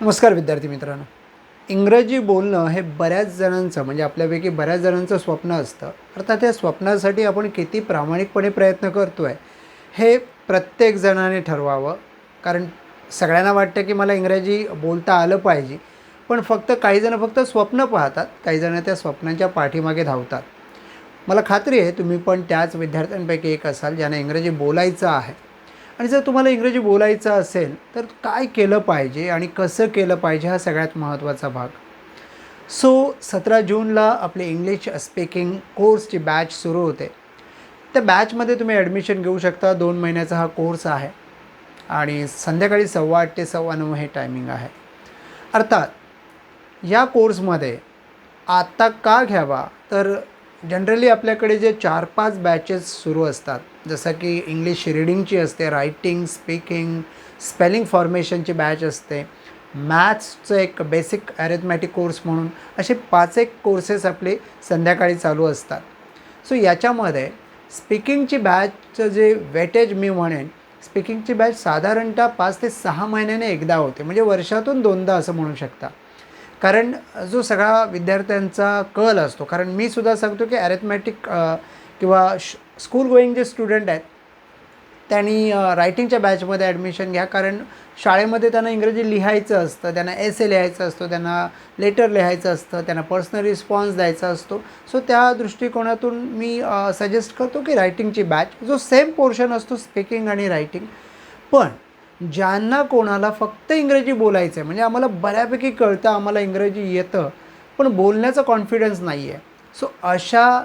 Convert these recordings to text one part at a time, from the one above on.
नमस्कार विद्यार्थी मित्रांनो. इंग्रजी बोलणं हे बऱ्याच जणांचं म्हणजे आपल्यापैकी बऱ्याच जणांचं स्वप्न असतं. अर्थात त्या स्वप्नासाठी आपण किती प्रामाणिकपणे प्रयत्न करतो आहे हे प्रत्येक जणाने ठरवावं. कारण सगळ्यांना वाटतं की मला इंग्रजी बोलता आलं पाहिजे. पण फक्त काही जणं फक्त स्वप्न पाहतात काही जणं त्या स्वप्नांच्या पाठीमागे धावतात. मला खात्री आहे तुम्ही पण त्याच विद्यार्थ्यांपैकी एक असाल ज्यांना इंग्रजी बोलायचं आहे. आणि जर तुम्हाला इंग्रजी बोलायचं असेल तर काय केलं पाहिजे आणि कसं केलं पाहिजे हा सगळ्यात महत्त्वाचा भाग. सो सतरा जूनला आपले इंग्लिश स्पीकिंग कोर्सची बॅच सुरू होते. त्या बॅचमध्ये तुम्ही ॲडमिशन घेऊ शकता. दोन महिन्याचा हा कोर्स आहे. आणि संध्याकाळी सव्वा आठ ते सव्वा नऊ हे टायमिंग आहे. अर्थात या कोर्समध्ये आत्ता का घ्यावा? तर जनरली आपल्याकडे जे चार पाच बॅचेस सुरू असतात. जसं की इंग्लिश रिडिंगची असते रायटिंग स्पीकिंग स्पेलिंग फॉर्मेशनची बॅच असते. मॅथ्सचं एक बेसिक ॲरेथमॅटिक कोर्स म्हणून असे पाच एक कोर्सेस आपले संध्याकाळी चालू असतात. सो याच्यामध्ये स्पीकिंगची बॅचचं जे वेटेज मी म्हणेन स्पीकिंगची बॅच साधारणतः पाच ते सहा महिन्याने एकदा होते. म्हणजे वर्षातून दोनदा असं म्हणू शकता. कारण जो सगळा विद्यार्थ्यांचा कल असतो कारण मी सुद्धा सांगतो की ॲरेथमॅटिक किंवा श स्कूल गोईंग जे स्टुडंट आहेत त्यांनी रायटिंगच्या बॅचमध्ये ॲडमिशन घ्या. कारण शाळेमध्ये त्यांना इंग्रजी लिहायचं असतं त्यांना एस ए लिहायचं असतं त्यांना लेटर लिहायचं असतं त्यांना पर्सनल रिस्पॉन्स द्यायचा असतो. सो त्या दृष्टिकोनातून मी सजेस्ट करतो की रायटिंगची बॅच जो सेम पोर्शन असतो स्पीकिंग आणि रायटिंग पण ज्यांना कोणाला फक्त इंग्रजी बोलायचं आहे म्हणजे आम्हाला बऱ्यापैकी कळतं आम्हाला इंग्रजी येतं पण बोलण्याचा कॉन्फिडन्स नाही आहे सो अशा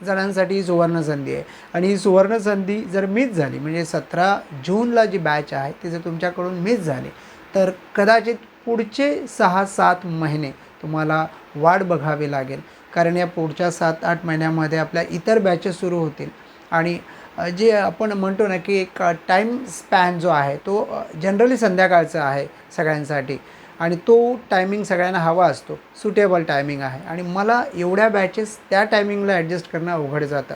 जणांसाठी ही सुवर्ण संधी आहे. आणि ही सुवर्ण संधी जर मिस झाली म्हणजे सतरा जूनला जी बॅच आहे ती जर तुमच्याकडून मिस झाली तर कदाचित पुढचे सहा सात महिने तुम्हाला वाट बघावी लागेल. कारण या पुढच्या सात आठ महिन्यामध्ये आपल्या इतर बॅचेस सुरू होतील. आणि जे आपण म्हणतो ना की एक टाईम स्पॅन जो आहे तो जनरली संध्याकाळचा आहे सगळ्यांसाठी. आणि तो टायमिंग सगळ्यांना हवा असतो. सुटेबल टायमिंग आहे. आणि मला एवढ्या बॅचेस त्या टायमिंगला ॲडजस्ट करणं अवघड जातं.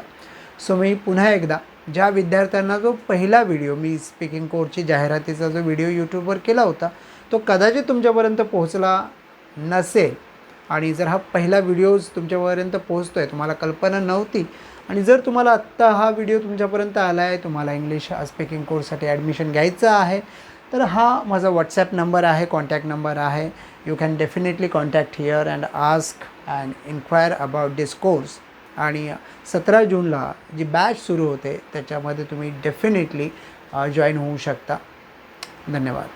सो मी पुन्हा एकदा ज्या विद्यार्थ्यांना जो पहिला व्हिडिओ मी स्पीकिंग कोर्सची जाहिरातीचा जो व्हिडिओ यूट्यूबवर केला होता तो कदाचित तुमच्यापर्यंत पोहोचला नसेल. आणि जर हा पहिला व्हिडिओज तुमच्यापर्यंत पोहोचतो आहे तुम्हाला कल्पना नव्हती आणि जर तुम्हाला आत्ता हा व्हिडिओ तुमच्यापर्यंत आला आहे तुम्हाला इंग्लिश स्पीकिंग कोर्ससाठी ॲडमिशन घ्यायचं आहे तर हा माझा व्हॉट्सॲप नंबर आहे कॉन्टॅक्ट नंबर आहे. You can definitely contact here and ask and inquire about this course आणि सतरा जूनला जी बॅच सुरू होते त्याच्यामध्ये तुम्ही डेफिनेटली जॉईन होऊ शकता. धन्यवाद.